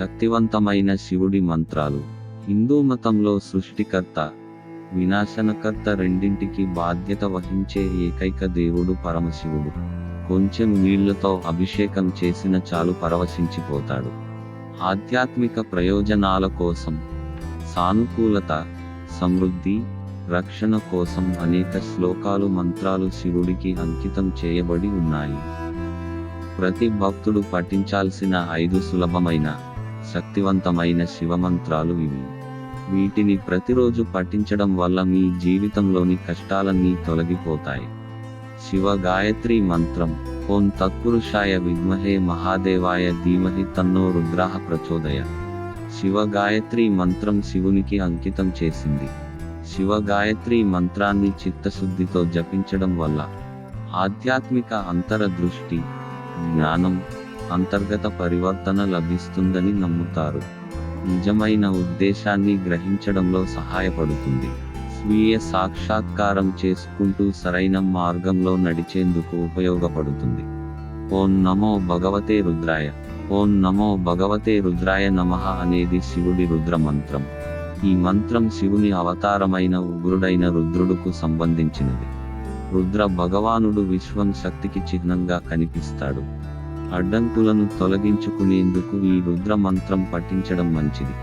శక్తివంతమైన శివుడి మంత్రాలు. హిందూ మతంలో సృష్టికర్త వినాశనకర్త రెండింటికి బాధ్యత వహించే ఏకైక దేవుడు పరమశివుడు. కొంచెం నీళ్ళతో అభిషేకం చేసిన చాలు పరవశించిపోతాడు. ఆధ్యాత్మిక ప్రయోజనాల కోసం సానుకూలత సమృద్ధి రక్షణ కోసం అనేక శ్లోకాలు మంత్రాలు శివుడికి అంకితం చేయబడి ఉన్నాయి. ప్రతి భక్తుడు పఠించాల్సిన ఐదు సులభమైన శక్తివంతమైన శివమంత్రాలు ఇవి. వీటిని ప్రతిరోజు పఠించడం వల్ల మీ జీవితంలోని కష్టాలన్నీ తొలగిపోతాయి. శివ గాయత్రి మంత్రం ఓం తత్పురుషాయ విద్మహే మహాదేవాయ ధీమహి తన్నో రుద్రాహ ప్రచోదయ. శివ గాయత్రి మంత్రం శివునికి అంకితం చేసింది. శివ గాయత్రి మంత్రాన్ని చిత్తశుద్ధితో జపించడం వల్ల ఆధ్యాత్మిక అంతర దృష్టి జ్ఞానం అంతర్గత పరివర్తన లభిస్తుందని నమ్ముతారు. నిజమైన ఉద్దేశాన్ని గ్రహించడంలో సహాయపడుతుంది. స్వీయ సాక్షాత్కారం చేసుకుంటూ సరైన మార్గంలో నడిచేందుకు ఉపయోగపడుతుంది. ఓం నమో భగవతే రుద్రాయ. ఓం నమో భగవతే రుద్రాయ నమః అనేది శివుడి రుద్ర మంత్రం ఈ మంత్రం శివుని అవతారమైన ఉగ్రుడైన రుద్రుడుకు సంబంధించినది. రుద్ర భగవానుడు విశ్వం శక్తికి చిహ్నంగా కనిపిస్తాడు. అడ్డంకులను తొలగించుకునేందుకు ఈ రుద్ర మంత్రం పఠించడం మంచిది.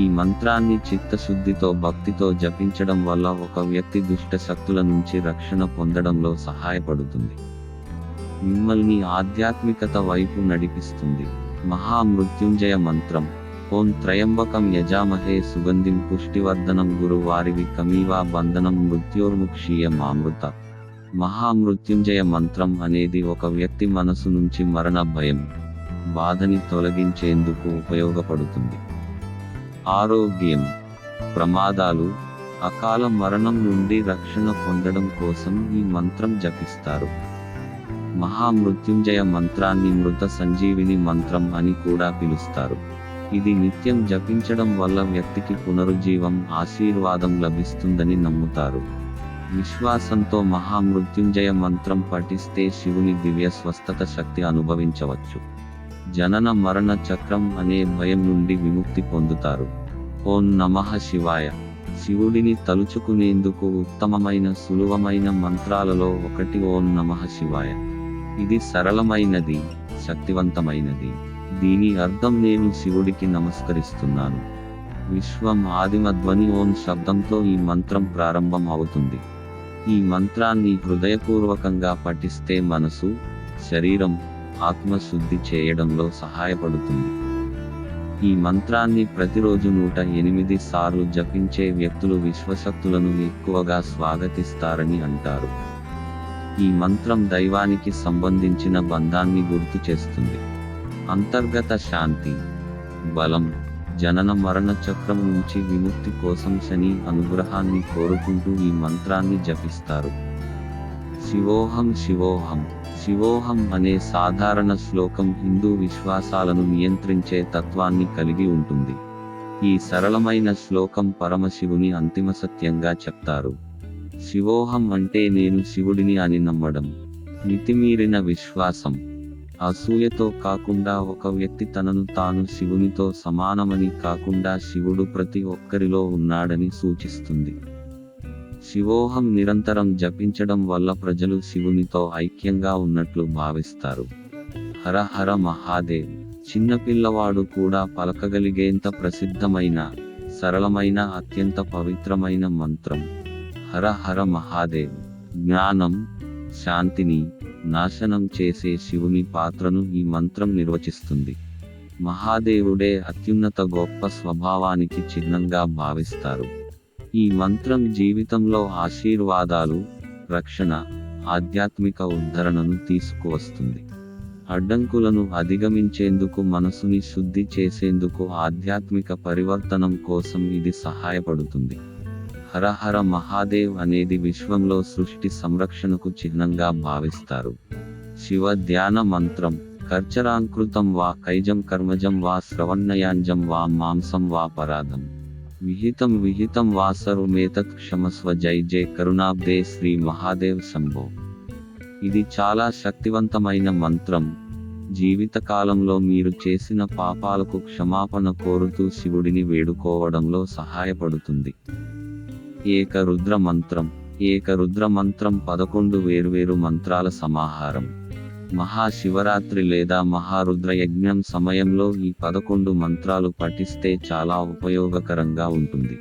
ఈ మంత్రాన్ని చిత్తశుద్ధితో భక్తితో జపించడం వల్ల ఒక వ్యక్తి దుష్ట శక్తుల నుంచి రక్షణ పొందడంలో సహాయపడుతుంది. మిమ్మల్ని ఆధ్యాత్మికత వైపు నడిపిస్తుంది. మహామృత్యుంజయ మంత్రం. ఓం త్రయంబకం యజామహే సుగంధిం పుష్టివర్ధనం గురువారివి కమీవా బంధనం మృత్యోర్ముక్షీయ మామృత మహామృత్యుంజయ మంత్రం అనేది ఒక వ్యక్తి మనసు నుంచి మరణ భయం బాధని తొలగించేందుకు ఉపయోగపడుతుంది. ఆరోగ్యం ప్రమాదాలు అకాల మరణం నుండి రక్షణ పొందడం కోసం ఈ మంత్రం జపిస్తారు. మహామృత్యుంజయ మంత్రాన్ని మృత సంజీవిని మంత్రం అని కూడా పిలుస్తారు. ఇది నిత్యం జపించడం వల్ల వ్యక్తికి పునరుజ్జీవం ఆశీర్వాదం లభిస్తుందని నమ్ముతారు. విశ్వాసంతో మహామృత్యుంజయ మంత్రం పఠిస్తే శివుని దివ్య స్వస్థత శక్తి అనుభవించవచ్చు. జనన మరణ చక్రం అనే భయం నుండి విముక్తి పొందుతారు. ఓం నమః శివాయ. శివుడిని తలుచుకునేందుకు ఉత్తమమైన సులువమైన మంత్రాలలో ఒకటి ఓం నమః శివాయ. ఇది సరళమైనది శక్తివంతమైనది. దీని అర్థం నేను శివుడికి నమస్కరిస్తున్నాను. విశ్వం ఆదిమ ధ్వని ఓం శబ్దంతో ఈ మంత్రం ప్రారంభం అవుతుంది ఈ మంత్రాన్ని హృదయపూర్వకంగా పఠిస్తే మనసు శరీరం ఆత్మ శుద్ధి చేయడంలో సహాయపడుతుంది. ఈ మంత్రాన్ని ప్రతిరోజు నూట ఎనిమిది సార్లు జపించే వ్యక్తులు విశ్వశక్తులను ఎక్కువగా స్వాగతిస్తారని అంటారు. ఈ మంత్రం దైవానికి సంబంధించిన బంధాన్ని గుర్తు చేస్తుంది. అంతర్గత శాంతి బలం జనన మరణ చక్రం నుంచి విముక్తి కోసం శని అనుగ్రహాన్ని కోరుకుంటూ ఈ మంత్రాన్ని జపిస్తారు. శివోహం శివోహం. శివోహం అనే సాధారణ శ్లోకం హిందూ విశ్వాసాలను నియంత్రించే తత్వాన్ని కలిగి ఉంటుంది. ఈ సరళమైన శ్లోకం పరమశివుని అంతిమ సత్యంగా చెప్తారు. శివోహం అంటే నేను శివుడిని అని నమ్మడం. మితిమీరిన విశ్వాసం. అసూయతో కాకుండా ఒక వ్యక్తి తనను తాను శివునితో సమానమని కాకుండా శివుడు ప్రతి ఒక్కరిలో ఉన్నాడని సూచిస్తుంది. శివోహం నిరంతరం జపించడం వల్ల ప్రజలు శివునితో ఐక్యంగా ఉన్నట్లు భావిస్తారు. హర హర మహాదేవ్! చిన్నపిల్లవాడు కూడా పలకగలిగేంత ప్రసిద్ధమైన సరళమైన అత్యంత పవిత్రమైన మంత్రం. హర హర మహాదేవ్! జ్ఞానం శాంతిని నాశనం చేసే శివుని పాత్రను ఈ మంత్రం నిర్వచిస్తుంది. మహాదేవుడే అత్యున్నత గొప్ప స్వభావానికి చిహ్నంగా భావిస్తారు. ఈ మంత్రం జీవితంలో ఆశీర్వాదాలు రక్షణ ఆధ్యాత్మిక ఉద్ధరణను తీసుకువస్తుంది. అడ్డంకులను అధిగమించేందుకు మనసుని శుద్ధి చేసేందుకు ఆధ్యాత్మిక పరివర్తనం కోసం ఇది సహాయపడుతుంది. హరహర మహాదేవ్ అనేది విశ్వంలో సృష్టి సంరక్షణకు చిహ్నంగా భావిస్తారు. శివ ధ్యాన మంత్రం కర్చరాంకృతం వా కైజం కర్మజం వా శ్రవణయాంజం వా మాంసం వా పరాధం. విహితం విహితం వా సర్వమేతత్ క్షమస్వ జై జై కరుణాబ్దే శ్రీ మహాదేవ్ శంభో. ఇది చాలా శక్తివంతమైన మంత్రం. జీవితకాలంలో మీరు చేసిన పాపాలకు క్షమాపణ కోరుతూ శివుడిని వేడుకోవడంలో సహాయపడుతుంది. ఏక రుద్ర మంత్రం ఏక రుద్ర మంత్రం పదకొండు వేర్వేరు మంత్రాల సమాహారం. మహాశివరాత్రి లేదా మహారుద్ర యజ్ఞం సమయంలో ఈ పదకొండు మంత్రాలు పఠిస్తే చాలా ఉపయోగకరంగా ఉంటుంది.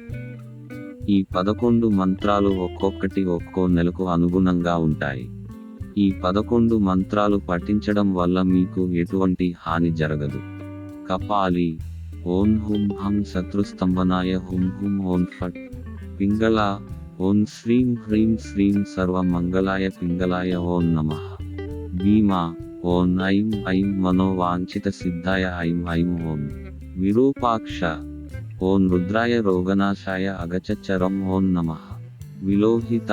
ఈ పదకొండు మంత్రాలు ఒక్కొక్కటి ఒక్కో నెలకు అనుగుణంగా ఉంటాయి. ఈ పదకొండు మంత్రాలు పఠించడం వల్ల మీకు ఎటువంటి హాని జరగదు. కపాలి ఓం హుం హం శత్రుస్తంభనాయ హుం హుం ఓం ఫట్ పింగళ ఓం శ్రీం హ్రీం శ్రీం సర్వమంగళాయ పింగళాయ ఓం నమ. భీమా ఓం ఐం ఐం మనోవాంఛిత సిద్ధాయ ఐం ఐం ఓం. విరూపాక్ష ఓం రుద్రాయ రోగనాశాయ అగచరం ఓం నమ. విలోహిత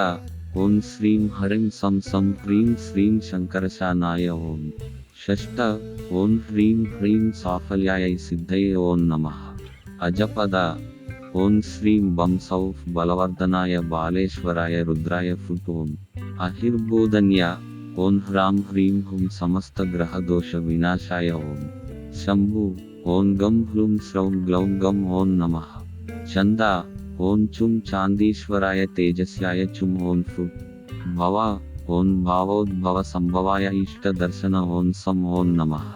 ఓం శ్రీం హరిం సం సం హ్రీం శ్రీం శంకరశానాయ ఓం. షష్ట ఓం హ్రీం హ్రీం సాఫల్యాయ సిద్ధయే ఓం నమ. అజపద ఓం శ్రీం బం సౌఫ్ బలవర్ధనాయ బాలేశ్వరాయ రుద్రాయ ఫుట్ ఓం అహిర్బోధన్య ఓం హ్రాం హ్రీం హుం సమస్త గ్రహ దోష వినాశాయ ఓం శంభు ఓం గం హ్లూం శ్రౌం గ్లౌం గం ఓం నమః చంద ఓం చుం చాందీశ్వరాయ తేజస్యాయ చుం ఓం ఫుట్ భవ ఓం భావోద్భవ సంభవాయ ఇష్ట దర్శన ఓం సం ఓం నమః